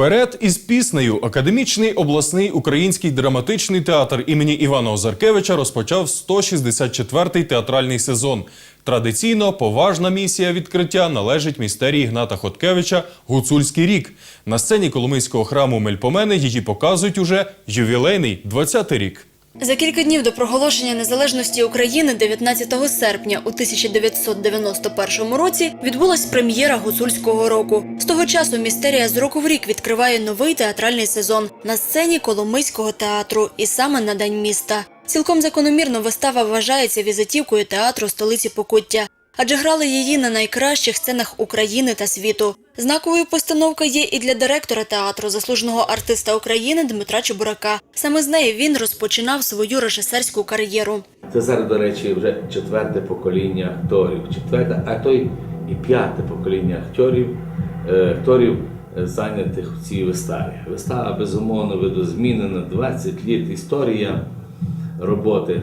Вперед із піснею академічний обласний український драматичний театр імені Івана Озаркевича розпочав 164-й театральний сезон. Традиційно поважна місія відкриття належить містерії Гната Хоткевича Гуцульський рік. На сцені Коломийського храму Мельпомени її показують уже ювілейний 20-й рік. За кілька днів до проголошення незалежності України 19 серпня у 1991 році відбулась прем'єра гуцульського року. З того часу містерія з року в рік відкриває новий театральний сезон на сцені Коломийського театру і саме на день міста. Цілком закономірно вистава вважається візитівкою театру столиці Покуття. Адже грали її на найкращих сценах України та світу. Знаковою постановка є і для директора театру, заслуженого артиста України Дмитра Чебурака. Саме з неї він розпочинав свою режисерську кар'єру. Це зараз, до речі, вже четверте покоління акторів. Четверте, а то й і п'яте покоління акторів, е, акторів е, зайнятих в цій виставі. Вистава безумовно видозмінена, 20 літ історія роботи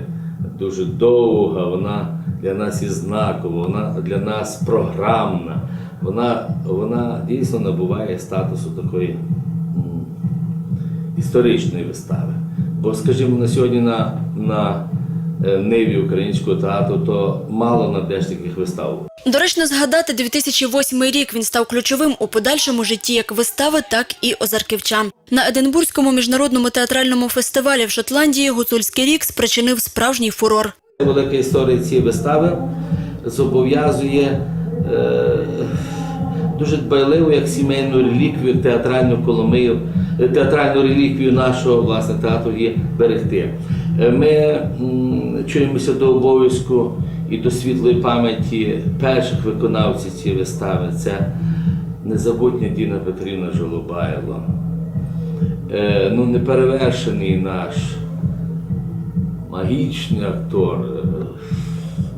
дуже довга, вона для нас і знакова, вона для нас програмна. Вона, вона дійсно набуває статусу такої історичної вистави. Бо, скажімо, на сьогодні на, на е, ниві українського театру то мало надежних таких вистав. Доречно згадати 2008 рік він став ключовим у подальшому житті як вистави, так і озарківчан. На Единбурзькому міжнародному театральному фестивалі в Шотландії гуцульський рік спричинив справжній фурор. Велика історія цієї вистави зобов'язує е, дуже дбайливо як сімейну реліквію, театральну коломию, е, театральну реліквію нашого власне театру є берегти. Е, Ми м, чуємося до обов'язку і до світлої пам'яті перших виконавців цієї вистави. Це незабутня Діна Петрівна Жолобаєва. Е, ну, неперевершений наш магічний актор е,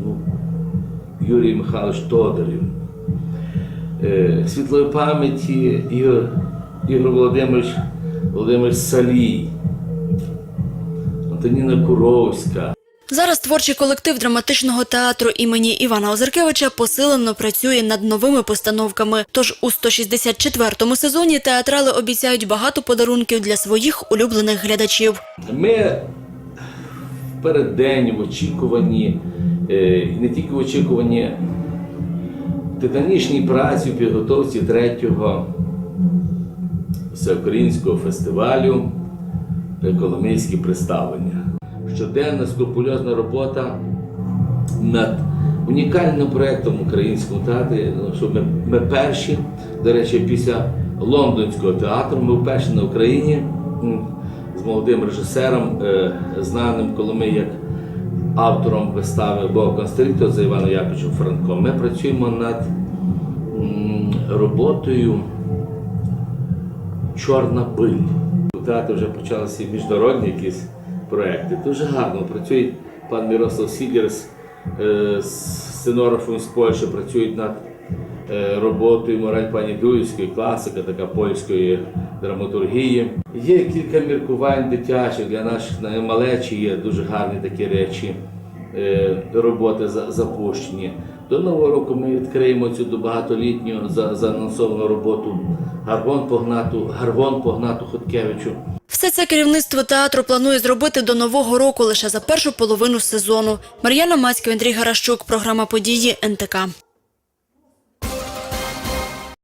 ну, Юрій Михайлович Тодорів, е, світлої пам'яті Ігор, Ігор Володимирович Володимирович Салій, Антоніна Куровська. Зараз творчий колектив драматичного театру імені Івана Озаркевича посилено працює над новими постановками. Тож у 164-му сезоні театрали обіцяють багато подарунків для своїх улюблених глядачів. Ми в в очікуванні, е, не тільки в очікуванні титанічній праці в підготовці третього всеукраїнського фестивалю Коломийські представлення. Щоденна скрупульозна робота над унікальним проєктом в українському театрі. Ну, що ми, ми перші, до речі, після лондонського театру, ми вперше на Україні з молодим режисером, е, знаним Коломи як автором вистави Бога Констрикто за Іваном Яковичем Франком. Ми працюємо над роботою Чорна биль. У театрі вже почалися міжнародні якісь проекти. Дуже гарно працює пан Мирослав Сідєрс е, з сценографом з Польщі, працюють над е, роботою Мораль пані Дуївської, класика, така польської драматургії. Є кілька міркувань дитячих для наших на- малечі, є дуже гарні такі речі. е, Роботи запущені. До нового року ми відкриємо цю багатолітню за- заанонсовану роботу Гаргон Погнату, Гаргон Погнату Хоткевичу. Все це керівництво театру планує зробити до нового року лише за першу половину сезону. Мар'яна Мацька, Андрій Гаращук, програма події НТК.